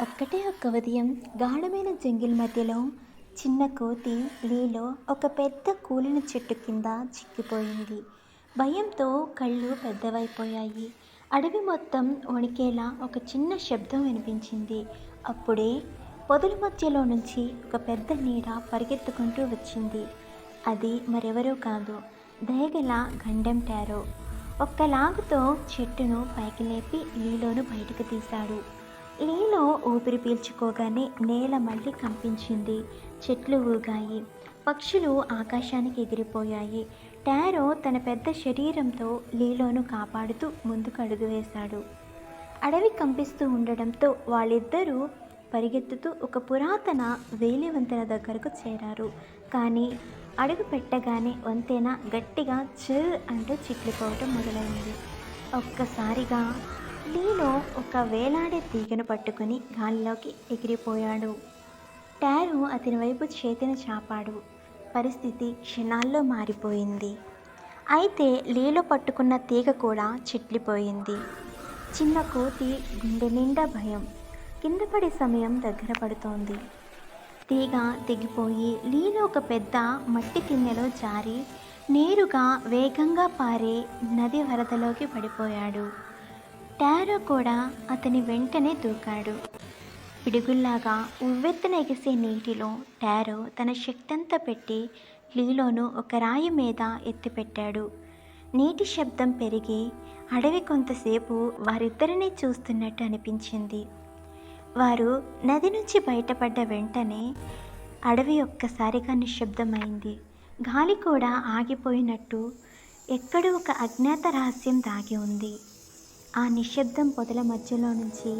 ఒక్కటే ఒక్క ఉదయం గాఢమైన జంగిల్ మధ్యలో చిన్న కోతి లీలో ఒక పెద్ద కూలిన చెట్టు కింద చిక్కిపోయింది. భయంతో కళ్ళు పెద్దవైపోయాయి. అడవి మొత్తం వణికేలా ఒక చిన్న శబ్దం వినిపించింది. అప్పుడే పొదల మధ్యలో నుంచి ఒక పెద్ద నీడ పరిగెత్తుకుంటూ వచ్చింది. అది మరెవరో కాదు దయగల గండెం టారో. ఒక్క లాగుతో చెట్టును పైకి లేపి లీలోను బయటకు తీశాడు. లీలో ఊపిరి పీల్చుకోగానే నేల మళ్ళీ కంపించింది. చెట్లు ఊగాయి. పక్షులు ఆకాశానికి ఎగిరిపోయాయి. టారో తన పెద్ద శరీరంతో లీలోను కాపాడుతూ ముందుకు అడుగు వేశాడు. అడవి కంపిస్తూ ఉండడంతో వాళ్ళిద్దరూ పరిగెత్తుతూ ఒక పురాతన వేలి వంతెన దగ్గరకు చేరారు. కానీ అడుగు పెట్టగానే వంతెన గట్టిగా చిల్ అంటూ చిట్లిపోవటం మొదలైంది. ఒక్కసారిగా లీలో ఒక వేలాడే తీగను పట్టుకుని గాలిలోకి ఎగిరిపోయాడు. టారు అతని వైపు చేతిని చాపాడు. పరిస్థితి క్షణాల్లో మారిపోయింది. అయితే లీలో పట్టుకున్న తీగ కూడా చిట్లిపోయింది. చిన్న కోతి గుండె నిండా భయం. కింద పడే సమయం దగ్గర పడుతోంది. తీగ తెగిపోయి లీలో ఒక పెద్ద మట్టి తిన్నెలో జారి నేరుగా వేగంగా పారే నది వరదలోకి పడిపోయాడు. టారో కూడా అతని వెంటనే దూకాడు. పిడుగుల్లాగా ఉవ్వెత్తున ఎగిసే నీటిలో టారో తన శక్తంతా పెట్టి లీలోను ఒక రాయి మీద ఎత్తిపెట్టాడు. నీటి శబ్దం పెరిగి అడవి కొంతసేపు వారిద్దరినీ చూస్తున్నట్టు అనిపించింది. వారు నది నుంచి బయటపడ్డ వెంటనే అడవి ఒక్కసారిగా నిశ్శబ్దమైంది. గాలి కూడా ఆగిపోయినట్టు ఎక్కడో ఒక అజ్ఞాత రహస్యం దాగి ఉంది. ఆ నిశ్శబ్దం పొదల మధ్యలో నుంచి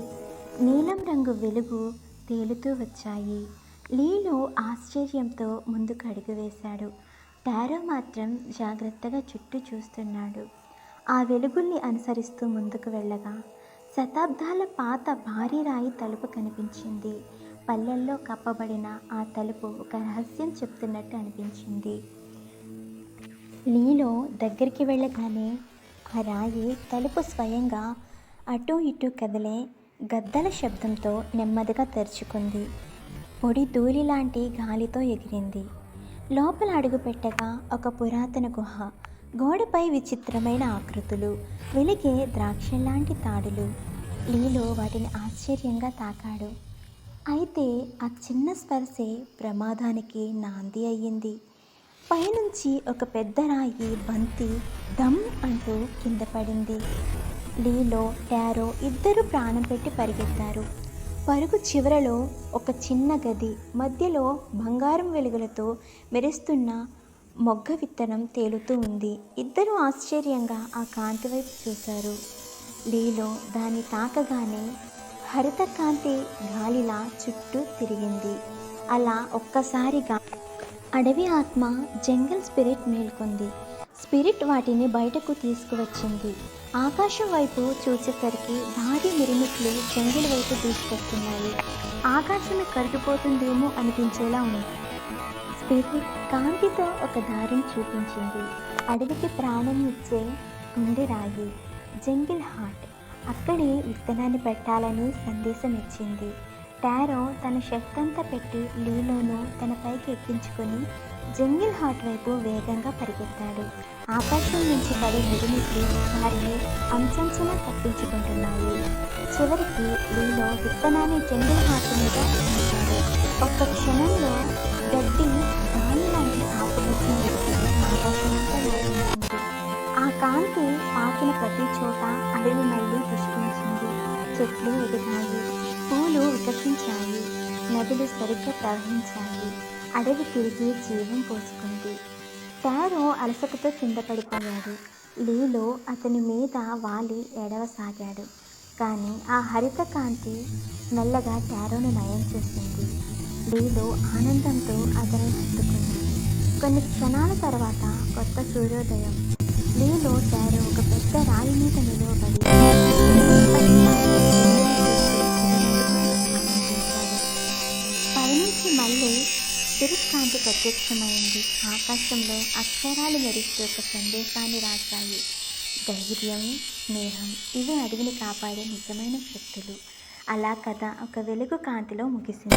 నీలం రంగు వెలుగు తేలుతూ వచ్చాయి. లీలో ఆశ్చర్యంతో ముందుకు అడుగు వేశాడు. టారో మాత్రం జాగ్రత్తగా చుట్టూ చూస్తున్నాడు. ఆ వెలుగుల్ని అనుసరిస్తూ ముందుకు వెళ్ళగా శతాబ్దాల పాత భారీ రాయి తలుపు కనిపించింది. పల్లెల్లో కప్పబడిన ఆ తలుపు ఒక రహస్యం చెప్తున్నట్టు అనిపించింది. లీలో దగ్గరికి వెళ్ళగానే ఆ రాయి తలుపు స్వయంగా అటూ ఇటూ కదిలే గద్దల శబ్దంతో నెమ్మదిగా తెరుచుకుంది. పొడి ధూళి లాంటి గాలితో ఎగిరింది. లోపల అడుగుపెట్టగా ఒక పురాతన గుహ గోడపై విచిత్రమైన ఆకృతులు వెలిగే ద్రాక్షలాంటి తాడులు. లీలో వాటిని ఆశ్చర్యంగా తాకాడు. అయితే ఆ చిన్న స్పర్శే ప్రమాదానికి నాంది అయ్యింది. పైనుంచి ఒక పెద్ద రాయి బంతి దమ్ అంటూ కింద పడింది. లీలో టారో ఇద్దరు ప్రాణం పెట్టి పరిగెత్తారు. పరుగు చివరలో ఒక చిన్న గది మధ్యలో బంగారం వెలుగులతో మెరుస్తున్న మొగ్గ విత్తనం తేలుతూ ఉంది. ఇద్దరు ఆశ్చర్యంగా ఆ కాంతి వైపు చూశారు. లీలో దాన్ని తాకగానే హరిత కాంతి గాలిలా చుట్టూ తిరిగింది. అలా ఒక్కసారిగా అడవి ఆత్మ జంగల్ స్పిరిట్ మేల్కొంది. స్పిరిట్ వాటిని బయటకు తీసుకువచ్చింది. ఆకాశం వైపు చూసేసరికి భారీ మిరుమిట్లు జంగిల్ వైపు దూసుకొస్తున్నాయి. ఆకాశం కరిగిపోతుందేమో అనిపించేలా ఉంది. స్పిరిట్ కాంతితో ఒక దారిని చూపించింది. అడవికి ప్రాణం ఇచ్చే గుండె రాగి జంగిల్ హార్ట్ అక్కడే విత్తనాన్ని పెట్టాలని సందేశం ఇచ్చింది టారో తన శక్తంతా పెట్టి లీలోను తన పైకి ఎక్కించుకొని జంగిల్ హార్ట్ వైపు వేగంగా పరిగెత్తాడు. ఆకాశం నుంచి పడే మిరుమిట్లు వారిని అంచంచలా తప్పించుకుంటున్నాయి. చివరికి లీలో విత్తనాన్ని జంగిల్ హార్ట్ మీద ఒక్క క్షణంలో గడ్డి ప్రదర్శించాయి నదులు సరిగ్గా ప్రవహించాయి. అడవి తిరిగి జీవం పోసుకుంది. టారో అలసటతో కింద పడిపోయాడు. లీలో అతని మీద వాలి ఏడవసాగాడు. కానీ ఆ హరిత కాంతి మెల్లగా టారోను నయం చేసింది. లీలో ఆనందంతో అతను హత్తుకుంది. కొన్ని క్షణాల తర్వాత కొత్త సూర్యోదయం. లీలో టారో ఒక పెద్ద రాయి మీద నిలవబడి ప్రత్యక్షమైంది. ఆకాశంలో అక్షరాలు మెరుస్తూ ఒక సందేశాన్ని రాశాయి. ధైర్యం స్నేహం ఇవి అడవిని కాపాడే నిజమైన శక్తులు. అలా కథ ఒక వెలుగు కాంతిలో ముగిసింది.